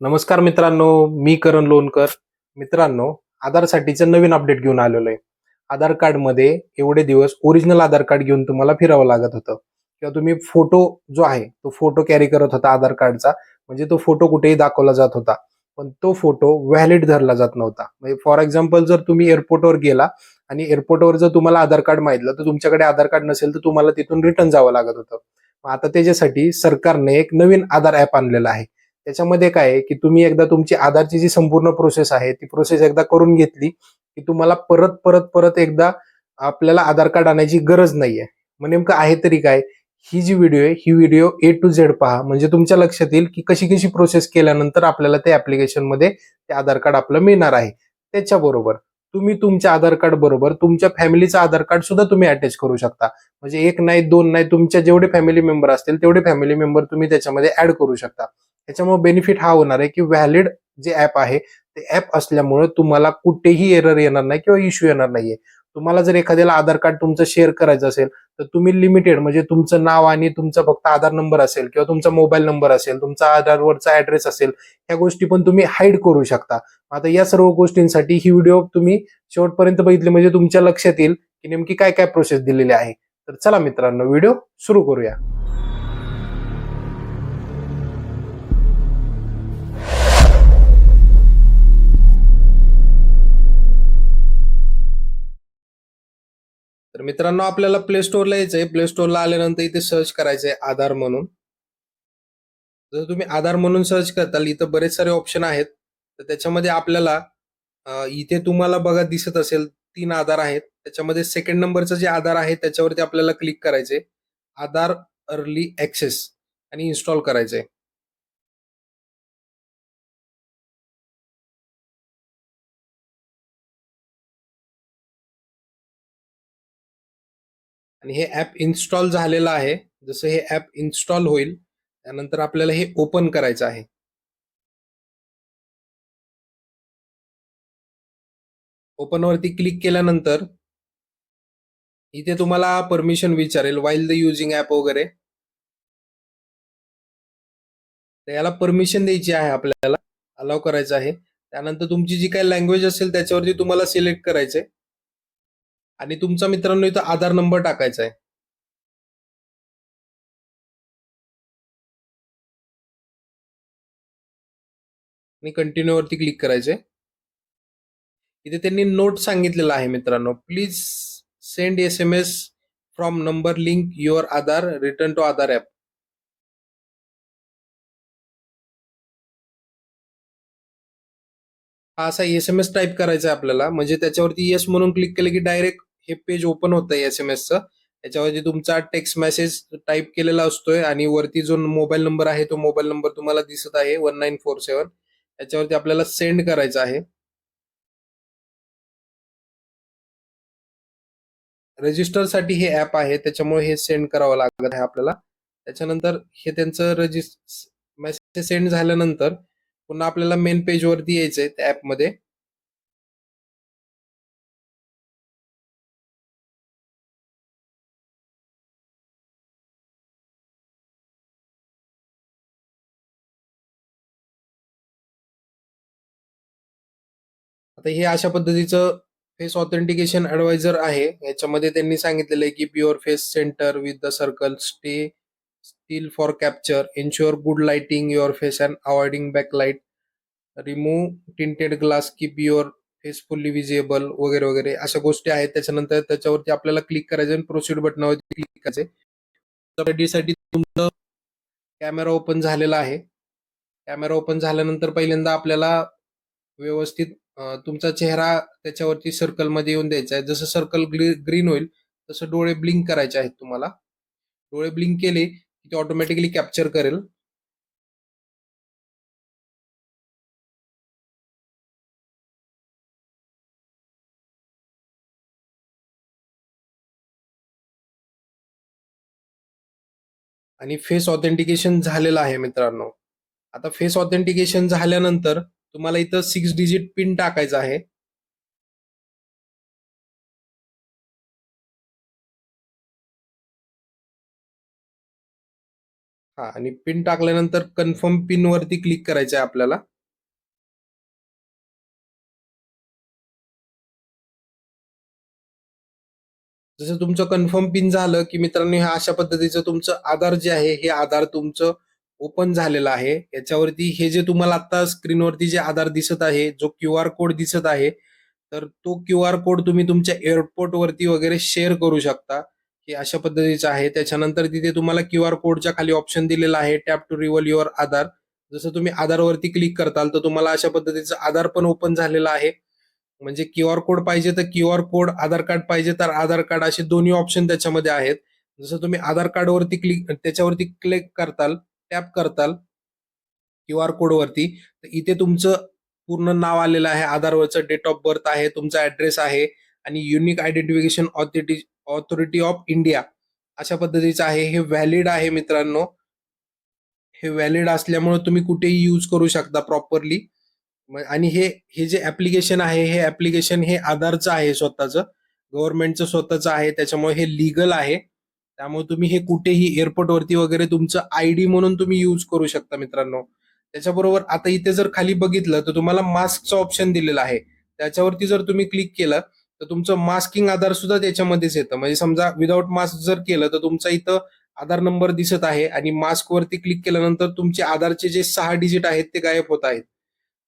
नमस्कार मित्रांनो मी करण लोणकर. मित्रांनो आधारसाठीचं नवीन अपडेट घेऊन आलेलो आहे. आधार कार्डमध्ये एवढे दिवस ओरिजिनल आधार कार्ड घेऊन तुम्हाला फिरावं लागत होतं. किंवा तुम्ही फोटो जो आहे तो फोटो कॅरी करत होता आधार कार्डचा. म्हणजे तो फोटो कुठेही दाखवला जात होता. पण तो फोटो व्हॅलिड धरला जात नव्हता. म्हणजे फॉर एक्झाम्पल जर तुम्ही एअरपोर्टवर गेला आणि एअरपोर्टवर जर तुम्हाला आधार कार्ड माहितलं तर तुमच्याकडे आधार कार्ड नसेल तर तुम्हाला तिथून रिटर्न जावं लागत होतं. मग आता त्याच्यासाठी सरकारने एक नवीन आधार ॲप आणलेला आहे. त्याच्यामध्ये काय आहे की तुम्ही एकदा तुमची आधारची जी संपूर्ण प्रोसेस आहे ती प्रोसेस एकदा करून घेतली की तुम्हाला परत परत परत एकदा आपल्याला आधार कार्ड आणायची गरज नाहीये. मग नेमकं आहे तरी काय? ही जी व्हिडिओ आहे ही व्हिडिओ ए टू झेड पहा. म्हणजे तुमच्या लक्षात येईल की कशी कशी प्रोसेस केल्यानंतर आपल्याला ते ऍप्लिकेशनमध्ये ते आधार कार्ड आपलं मिळणार आहे. त्याच्याबरोबर तुम्ही तुमच्या आधार कार्ड बरोबर तुमच्या फॅमिलीचं आधार कार्ड सुद्धा तुम्ही अटॅच करू शकता. म्हणजे एक नाही दोन नाही तुमच्या जेवढे फॅमिली मेंबर असतील तेवढे फॅमिली मेंबर तुम्ही त्याच्यामध्ये ऍड करू शकता. त्याच्यामुळे बेनिफिट हा होणार आहे की व्हॅलिड जे ऍप आहे ते ऍप असल्यामुळे तुम्हाला कुठेही एरर येणार नाही किंवा इश्यू येणार नाहीये. तुम्हाला जर एखाद्याला आधार कार्ड तुमचं शेअर करायचं असेल तर तुम्ही लिमिटेड म्हणजे तुमचं नाव आणि तुमचा फक्त आधार नंबर असेल किंवा तुमचा मोबाईल नंबर असेल तुमचा आधारवरचा ऍड्रेस असेल ह्या गोष्टी पण तुम्ही हाईड करू शकता. आता या सर्व गोष्टींसाठी ही व्हिडिओ तुम्ही शेवटपर्यंत बघितली म्हणजे तुमच्या लक्षात येईल की नेमकी काय काय प्रोसेस दिलेली आहे. तर चला मित्रांनो व्हिडिओ सुरू करूया. मित्रांनो आपल्याला प्ले स्टोअरला यायचंय. प्ले स्टोअरला आल्यानंतर इथे सर्च करायचंय आधार म्हणून. जर तुम्ही आधार म्हणून सर्च करताल इथं बरेच सारे ऑप्शन आहेत. तर त्याच्यामध्ये आपल्याला इथे तुम्हाला बघा दिसत असेल तीन आधार आहेत. त्याच्यामध्ये सेकंड नंबरचं जे आधार आहे त्याच्यावरती आपल्याला क्लिक करायचे आधार अर्ली ऍक्सेस आणि इन्स्टॉल करायचंय. आणि हे ऍप इन्स्टॉल झालेलं आहे. जसं हे ऍप इन्स्टॉल होईल त्यानंतर आपल्याला हे ओपन करायचं आहे. ओपन वरती क्लिक केल्यानंतर इथे तुम्हाला परमिशन विचारेल वाईल द युजिंग ऍप वगैरे. तर याला परमिशन द्यायची आहे आपल्याला अलाव करायचं आहे. त्यानंतर तुमची जी काही लँग्वेज असेल त्याच्यावरती तुम्हाला सिलेक्ट करायचंय. आणि तुमचा मित्रांनो इथं आधार नंबर टाकायचा आहे. आणि कंटिन्यू वरती क्लिक करायचे इथे त्यांनी नोट सांगितलेला आहे मित्रांनो. Please send S M S from number link your Aadhaar return to Aadhaar app हा असा एस एम एस टाईप करायचा आहे आपल्याला. म्हणजे त्याच्यावरती येस म्हणून क्लिक केलं की डायरेक्ट हे पेज ओपन होतं एस एम एसचं त्याच्यावरती तुमचा टेक्स्ट मेसेज टाईप केलेला असतोय आणि वरती जो मोबाईल नंबर आहे तो मोबाईल नंबर तुम्हाला दिसत आहे वन नाईन फोर सेवन त्याच्यावरती आपल्याला सेंड करायचा आहे. रजिस्टरसाठी हे ऍप आहे त्याच्यामुळे हे सेंड करावं लागत आहे आपल्याला. त्याच्यानंतर हे त्यांचं रजिस् मेसेज सेंड झाल्यानंतर पुन्हा आपल्याला मेन पेज वरती यायचंय त्या ऍपमध्ये आता हे अशा पद्धतीचं फेस ऑथेंटिकेशन ऍडवायझर आहे. याच्यामध्ये त्यांनी सांगितलेलं आहे की pure face centre with the circle stay still for capture ensure good lighting your face and avoiding back light remove tinted glass keep your face fully visible वगैरे वगैरे अशा गोष्टी आहेत. त्याच्यानंतर त्याच्यावरती आपल्याला क्लिक करायचं आणि प्रोसीड बटनावरती क्लिक करायचे साठी तुमचं कॅमेरा ओपन झालेला आहे. कॅमेरा ओपन झाल्यानंतर पहिल्यांदा आपल्याला व्यवस्थित तुमचा चेहरा त्याच्यावरती सर्कलमध्ये येऊन द्यायचा आहे. जसं सर्कल ग्रीन होईल तसं डोळे ब्लिंक करायचे आहेत तुम्हाला. डोळे ब्लिंक केले की ते ऑटोमॅटिकली कॅप्चर करेल. आणि फेस ऑथेंटिकेशन झालेलं आहे मित्रांनो. आता फेस ऑथेंटिकेशन झाल्यानंतर तुम्हाला इथं सिक्स डिजिट पिन टाकायचा आहे. हा आणि पिन टाकल्यानंतर कन्फर्म पिन वरती क्लिक करायचं आहे आपल्याला. जसं तुमचं कन्फर्म पिन झालं की मित्रांनो ह्या अशा पद्धतीचं तुमचं आधार जे आहे हे आधार तुमचं ओपन झालेलं आहे. याच्यावरती हे जे तुम्हाला आता स्क्रीनवरती जे आधार दिसत आहे जो क्यू आर कोड दिसत आहे तर तो क्यू आर कोड तुम्ही तुमच्या एअरपोर्ट वरती वगैरे शेअर करू शकता. हे अशा पद्धतीचं आहे. त्याच्यानंतर तिथे तुम्हाला क्यू आर कोडच्या खाली ऑप्शन दिलेला आहे tap to reveal your Aadhaar. जसं तुम्ही आधारवरती क्लिक करताल तर तुम्हाला अशा पद्धतीचं आधार पण ओपन झालेलं आहे. म्हणजे क्यू आर कोड पाहिजे तर Q R code Aadhaar card पाहिजे तर आधार कार्ड असे दोन्ही ऑप्शन त्याच्यामध्ये आहेत. जसं तुम्ही आधार कार्डवरती क्लिक त्याच्यावरती क्लिक करताल टॅप करताल क्यू आर कोडवरती तर इथे तुमचं पूर्ण नाव आलेलं आहे आधारवरचं डेट ऑफ बर्थ आहे तुमचा ऍड्रेस आहे आणि unique identification authority authority of India अशा पद्धतीचं आहे. हे व्हॅलिड आहे मित्रांनो. हे व्हॅलिड असल्यामुळे तुम्ही कुठेही यूज करू शकता प्रॉपरली. आणि हे हे जे ऍप्लिकेशन आहे हे ऍप्लिकेशन हे आधारचं आहे स्वतःचं. गव्हर्नमेंटचं स्वतःचं आहे त्याच्यामुळे हे लिगल आहे. त्यामुळे तुम्ही हे कुठेही एअरपोर्ट वरती वगैरे तुमचं आयडी म्हणून तुम्ही यूज करू शकता मित्रांनो. त्याच्याबरोबर आता इथे जर खाली बघितलं तर तुम्हाला मास्कचं ऑप्शन दिलेलं आहे. त्याच्यावरती जर तुम्ही क्लिक केलं तर तुमचं मास्किंग आधार सुद्धा त्याच्यामध्येच येतं. म्हणजे समजा विदाऊट मास्क जर केलं तर तुमचा इथं आधार नंबर दिसत आहे आणि मास्कवरती क्लिक केल्यानंतर तुमचे आधारचे जे सहा डिजिट आहेत ते गायब होत आहेत.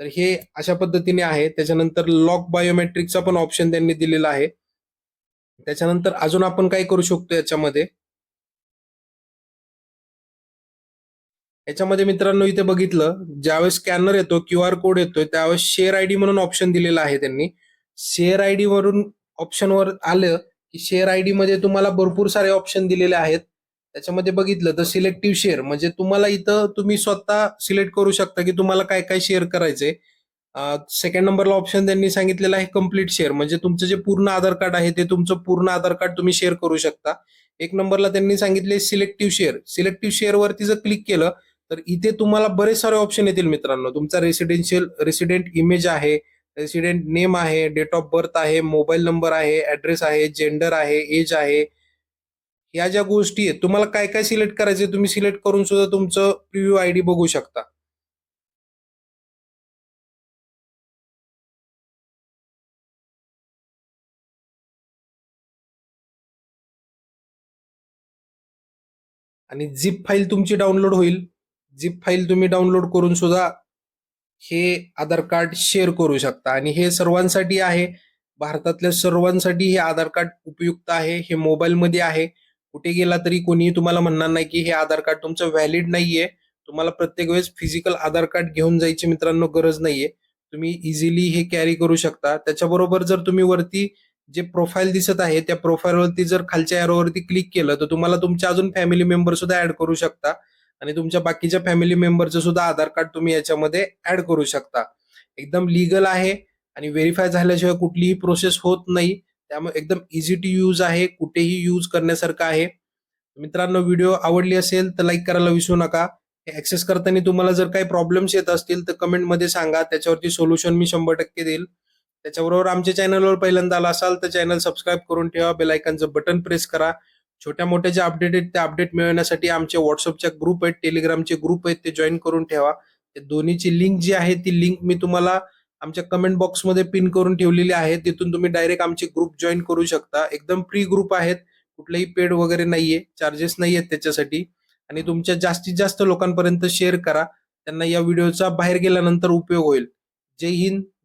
तर हे अशा पद्धतीने आहे. त्याच्यानंतर लॉक बायोमेट्रिकचा पण ऑप्शन त्यांनी दिलेला आहे. त्याच्यानंतर अजून आपण काय करू शकतो याच्यामध्ये? याच्यामध्ये मित्रांनो इथे बघितलं ज्यावेळेस स्कॅनर येतो क्यू आर कोड येतोय त्यावेळेस शेअर आयडी म्हणून ऑप्शन दिलेला आहे त्यांनी. शेअर आयडी वरून ऑप्शनवर आलं की शेअर आयडी मध्ये तुम्हाला भरपूर सारे ऑप्शन दिलेले आहेत. त्याच्यामध्ये बघितलं तर सिलेक्टिव्ह शेअर म्हणजे तुम्हाला इथं तुम्ही स्वतः सिलेक्ट करू शकता की तुम्हाला काय काय शेअर करायचंय. सेकंड नंबरला ऑप्शन त्यांनी सांगितलेलं आहे कंप्लीट शेअर म्हणजे तुमचं जे पूर्ण आधार कार्ड आहे ते तुमचं पूर्ण आधार कार्ड तुम्ही शेअर करू शकता. एक नंबरला त्यांनी सांगितले सिलेक्टिव्ह शेअर सिलेक्टिव्ह शेअर वरती जर क्लिक केलं तर इथे तुम्हाला बरेच सारे ऑप्शन येतील मित्रांनो. तुमचा रेसिडेन्शियल रेसिडेंट इमेज आहे रेसिडेंट नेम आहे डेट ऑफ बर्थ आहे मोबाईल नंबर आहे ऍड्रेस आहे जेंडर आहे एज आहे. या ज्या गोष्टी आहेत तुम्हाला काय काय सिलेक्ट करायचे तुम्ही सिलेक्ट करून सुद्धा तुमचं प्रिव्ह्यू आयडी बघू शकता. आणि झिप फाईल तुमची डाउनलोड होईल. झिप फाईल तुम्ही डाउनलोड करून सुद्धा हे आधार कार्ड शेअर करू शकता. आणि हे सर्वांसाठी आहे. भारतातल्या सर्वांसाठी हे आधार कार्ड उपयुक्त आहे. हे मोबाईलमध्ये आहे. कुठे गेला तरी कोणीही तुम्हाला म्हणणार नाही की हे आधार कार्ड तुमचं व्हॅलिड नाहीये. तुम्हाला प्रत्येक वेळेस फिजिकल आधार कार्ड घेऊन जायची मित्रांनो गरज नाहीये. तुम्ही इझिली हे कॅरी करू शकता. त्याच्याबरोबर जर तुम्ही वरती जे प्रोफाईल दिसत आहे त्या प्रोफाईलवरती जर खालच्या एरोवरती क्लिक केलं तर तुम्हाला तुमच्या अजून फॅमिली मेंबर सुद्धा ऍड करू शकता. आणि तुमच्या बाकीच्या फॅमिली मेंबरचं सुद्धा आधार कार्ड तुम्ही याच्यामध्ये ऍड करू शकता. एकदम लिगल आहे आणि व्हेरीफाय झाल्याशिवाय कुठलीही प्रोसेस होत नाही. त्यामुळे एकदम इझी टू यूज आहे कुठेही यूज करण्यासारखं आहे. मित्रांनो व्हिडिओ आवडली असेल तर लाईक करायला विसरू नका. हे ऍक्सेस करताना तुम्हाला जर काही प्रॉब्लेम्स येत असतील तर कमेंटमध्ये सांगा. त्याच्यावरती सोल्युशन मी शंभर टक्के देईल. त्याच्याबरोबर आमच्या चॅनलवर पहिल्यांदा आला असाल तर चॅनल सबस्क्राईब करून ठेवा. बेलायकनचं बटन प्रेस करा. छोट्या मोठ्या जे अपडेट आहेत ते अपडेट मिळवण्यासाठी आमचे व्हॉट्सअपच्या ग्रुप आहेत टेलिग्रामचे ग्रुप आहेत ते जॉईन करून ठेवा. दोन्हीची लिंक जी आहे ती लिंक मी तुम्हाला आमच्या कमेंट बॉक्समध्ये पिन करून ठेवलेली आहे. तिथून तुम्ही डायरेक्ट आमचे ग्रुप जॉईन करू शकता. एकदम फ्री ग्रुप आहेत. कुठलेही पेड वगैरे नाहीये. चार्जेस नाही आहेत त्याच्यासाठी. आणि तुमच्या जास्तीत जास्त लोकांपर्यंत शेअर करा. त्यांना या व्हिडिओचा बाहेर गेल्यानंतर उपयोग होईल. जय हिंद.